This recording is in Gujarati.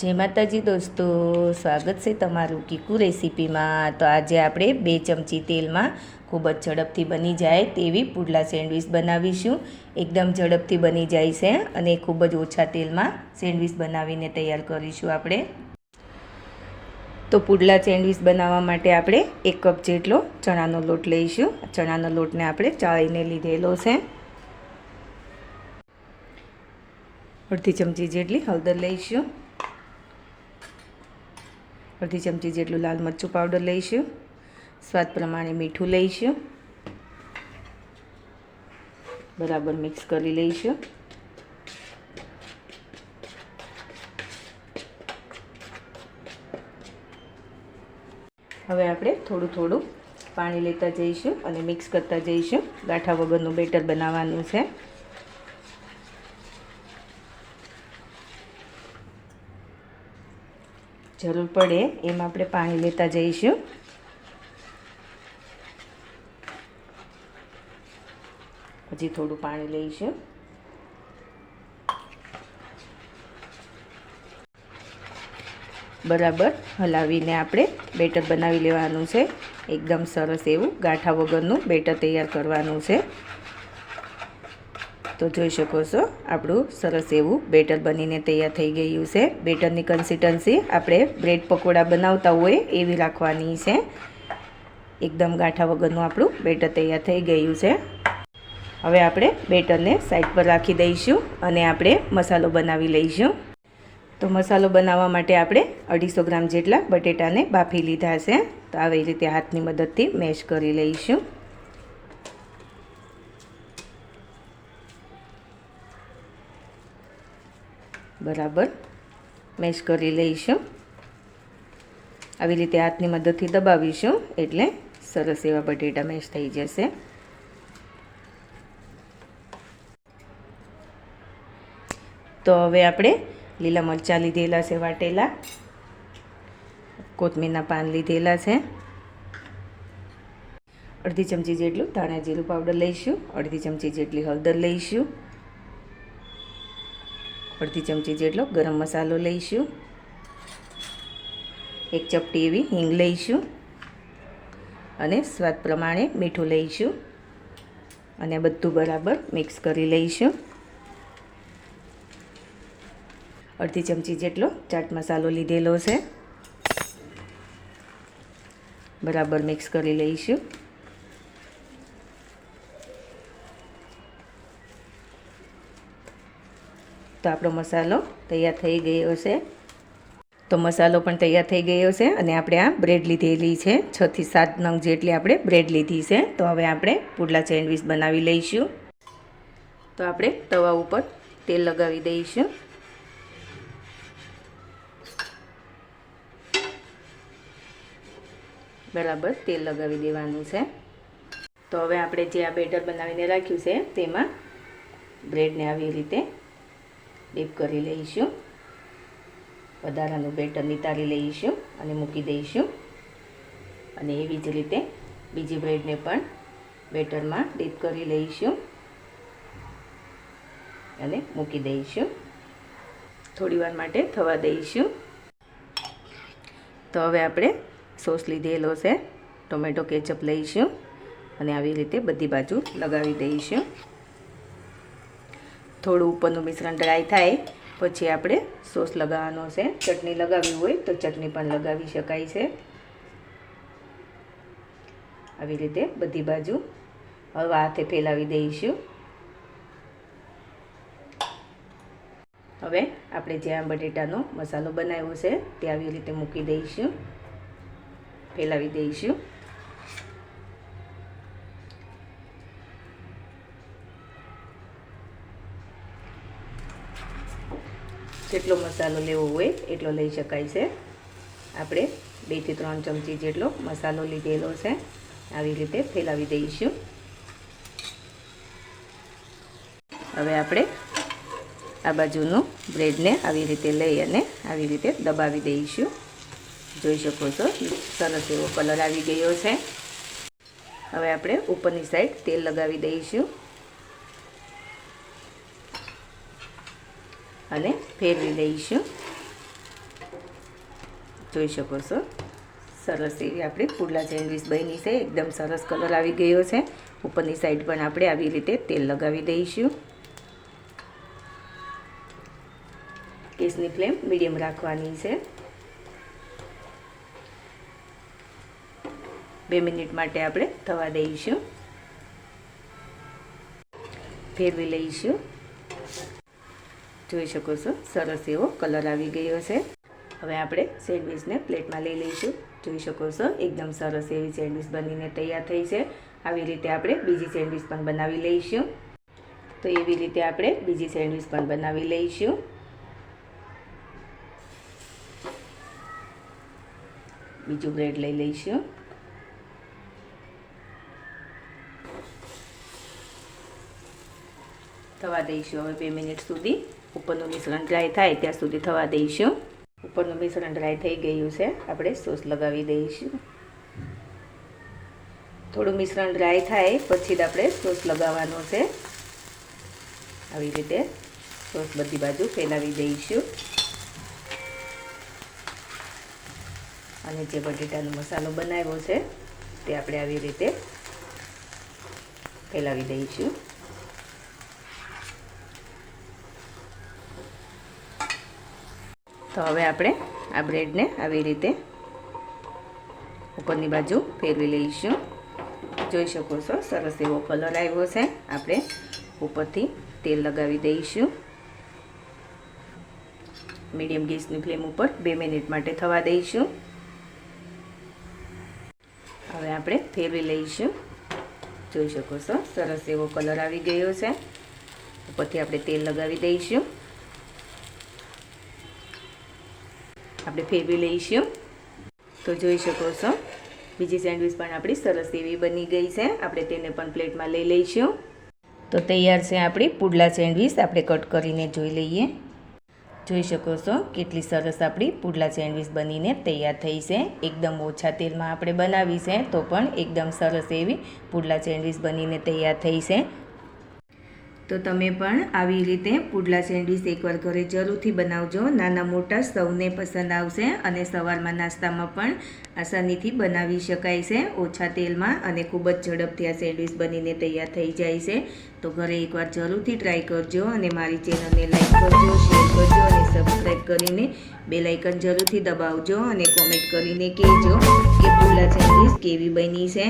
જય માતાજી દોસ્તો, સ્વાગત છે તમારું કીકુ રેસીપીમાં. તો આજે આપણે બે ચમચી તેલમાં ખૂબ જ ઝડપથી બની જાય તેવી પુડલા સેન્ડવિચ બનાવીશું. એકદમ ઝડપથી બની જાય છે અને ખૂબ જ ઓછા તેલમાં સેન્ડવિચ બનાવીને તૈયાર કરીશું આપણે. તો પુડલા સેન્ડવિચ બનાવવા માટે આપણે એક કપ જેટલો ચણાનો લોટ લઈશું. ચણાનો લોટને આપણે ચાળીને લીધેલો છે. અડધી ચમચી જેટલી હળદર લઈશું. અડધી ચમચી જેટલું લાલ મરચું પાવડર લઈશું. સ્વાદ પ્રમાણે મીઠું લઈશું. બરાબર મિક્સ કરી લઈશું. હવે આપણે થોડું થોડું પાણી લેતા જઈશું અને મિક્સ કરતા જઈશું. ગાંઠા વગરનું બેટર બનાવવાનું છે. જરૂર પડે એમ આપણે પાણી લેતા જઈશું. હજી થોડું પાણી લઈશું. બરાબર, હલાવીને આપણે બેટર બનાવી લેવાનું છે. એકદમ સરસ એવું ગાંઠા વગરનું બેટર તૈયાર કરવાનું છે. તો જોઈ શકો છો, આપણું સરસ એવું બેટર બનીને તૈયાર થઈ ગયું છે. બેટરની કન્સિસ્ટન્સી આપણે બ્રેડ પકોડા બનાવતા હોય એવી રાખવાની છે. એકદમ ગાંઠા વગરનું આપણું બેટર તૈયાર થઈ ગયું છે. હવે આપણે બેટરને સાઈડ પર રાખી દઈશું અને આપણે મસાલો બનાવી લઈશું. તો મસાલો બનાવવા માટે આપણે અઢીસો ગ્રામ જેટલા બટેટાને બાફી લીધા છે. તો આવી રીતે હાથની મદદથી મેશ કરી લઈશું. બરાબર. મેશ કરી લઈશું. આવી રીતે હાથની મદદથી દબાવીશું એટલે સરસ એવા બટેટા મેશ થઈ જશે. તો હવે આપણે લીલા મરચાં લીધેલા છે વાટેલા. કોથમીરના પાન લીધેલા છે. અડધી ચમચી જેટલું ધાણા જીરું પાવડર લઈશું. અડધી ચમચી જેટલી હળદર લઈશું. અડધી ચમચી જેટલો ગરમ મસાલો લઈશું. એક ચપટી એવી હિંગ લઈશું. અને સ્વાદ પ્રમાણે મીઠું લઈશું. અને બધું બરાબર મિક્સ કરી લઈશું. અડધી ચમચી જેટલો ચાટ મસાલો લીધેલો છે. બરાબર મિક્સ કરી લઈશું. તો આપણો મસાલો તૈયાર થઈ ગયો છે. તો મસાલો પણ તૈયાર થઈ ગયો છે અને આપણે આ બ્રેડ લીધેલી છે. છથી સાત નંગ જેટલી આપણે બ્રેડ લીધી છે. તો હવે આપણે પુડલા સેન્ડવીચ બનાવી લઈશું. તો આપણે તવા ઉપર તેલ લગાવી દઈશું. બરાબર તેલ લગાવી દેવાનું છે. તો હવે આપણે જે આ બેટર બનાવીને રાખ્યું છે તેમાં બ્રેડને આવી રીતે ડીપ કરી લઈશું. વધારાનું બેટર નિતારી લઈશું અને મૂકી દઈશું. અને એવી જ રીતે બીજી બ્રેડને પણ બેટરમાં ડીપ કરી લઈશું અને મૂકી દઈશું. થોડી વાર માટે થવા દઈશું. તો હવે આપણે સોસ લીધેલો છે. ટોમેટો કેચઅપ લઈશું અને આવી રીતે બધી બાજુ લગાવી દઈશું. થોડું ઉપરનું મિશ્રણ ડ્રાય થાય, પછી આપણે સોસ લગાવવાનો છે. ચટણી લગાવવી હોય તો ચટણી પણ લગાવી શકાય છે. આવી રીતે બધી બાજુ હવે હાથે ફેલાવી દઈશું. હવે આપણે જે આ બટેટાનો મસાલો બનાવ્યો છે તે આવી રીતે મૂકી દઈશું. ફેલાવી દઈશું. જેટલો મસાલો લેવો હોય એટલો લઈ શકાય છે. આપણે બેથી ત્રણ ચમચી જેટલો મસાલો લીધેલો છે. આવી રીતે ફેલાવી દઈશું. હવે આપણે આ બાજુનું બ્રેડને આવી રીતે લઈ અને આવી રીતે દબાવી દઈશું. જોઈ શકો છો, સરસ એવો કલર આવી ગયો છે. હવે આપણે ઉપરની સાઈડ તેલ લગાવી દઈશું. અને ફેરવી લઈશું. જોઈ શકો છો. સરસ એવી આપણી પુડલા સેન્ડવીચ બની છે. એકદમ સરસ કલર આવી ગયો છે. ઉપરની સાઈડ પણ આપણે આવી રીતે તેલ લગાવી દઈશું. ગેસની ફ્લેમ મીડિયમ રાખવાની છે. બે મિનિટ માટે આપણે થવા દઈશું. ફેરવી લઈશું. જોઈ શકો છો, સરસ એવો કલર આવી ગયો છે. હવે આપણે સેન્ડવિચને પ્લેટમાં લઈ લઈશું. જોઈ શકો છો, એકદમ સરસ એવી સેન્ડવિચ બનીને તૈયાર થઈ છે. આવી રીતે આપણે બીજી સેન્ડવિચ પણ બનાવી લઈશું. તો એવી રીતે આપણે બીજી સેન્ડવિચ પણ બનાવી લઈશું. બીજું બ્રેડ લઈ લઈશું. થવા દઈશું હવે બે મિનિટ સુધી. ઉપરનું મિશ્રણ ડ્રાય થાય ત્યાં સુધી થવા દઈશું. ઉપરનું મિશ્રણ ડ્રાય થઈ ગયું છે. આપણે સોસ લગાવી દઈશું. થોડું મિશ્રણ ડ્રાય થાય પછી જ આપણે સોસ લગાવવાનો છે. આવી રીતે સોસ બધી બાજુ ફેલાવી દઈશું. અને જે બટેટાનો મસાલો બનાવ્યો છે તે આપણે આવી રીતે ફેલાવી દઈશું. તો હવે આપણે આ બ્રેડને આવી રીતે ઉપરની બાજુ ફેરવી લઈશું. જોઈ શકો છો, સરસ એવો કલર આવ્યો છે. આપણે ઉપરથી તેલ લગાવી દઈશું. મીડિયમ ગેસની ફ્લેમ ઉપર બે મિનિટ માટે થવા દઈશું. હવે આપણે ફેરવી લઈશું. જોઈ શકો છો, સરસ એવો કલર આવી ગયો છે. ઉપરથી આપણે તેલ લગાવી દઈશું. આપણે ફેરવી લઈશું. તો જોઈ શકો છો. બીજી સેન્ડવિચ પણ આપણી સરસ એવી બની ગઈ છે. આપણે તેને પણ પ્લેટમાં લઈ લઈશું. તો તૈયાર છે આપણી પુડલા સેન્ડવિચ. આપણે કટ કરીને જોઈ લઈએ. જોઈ શકો છો કેટલી સરસ આપણી પુડલા સેન્ડવિચ બનીને તૈયાર થઈ છે. એકદમ ઓછા તેલમાં આપણે બનાવી છે તો પણ એકદમ સરસ એવી પુડલા સેન્ડવિચ બનીને તૈયાર થઈ છે. તો તમે પણ આવી રીતે પુડલા સેન્ડવીચ એકવાર ઘરે જરૂરથી બનાવજો. નાના મોટા સૌને પસંદ આવશે અને સવારમાં નાસ્તામાં પણ આસાનીથી બનાવી શકાય છે. ઓછા તેલમાં અને ખૂબ જ ઝડપથી આ સેન્ડવિચ બનીને તૈયાર થઈ જાય છે. તો ઘરે એકવાર જરૂરથી ટ્રાય કરજો અને મારી ચેનલને લાઈક કરજો, શેર કરજો અને સબસ્ક્રાઈબ કરીને બે લાઇકન જરૂરથી દબાવજો અને કોમેન્ટ કરીને કહેજો કે પુડલા સેન્ડવીચ કેવી બની છે.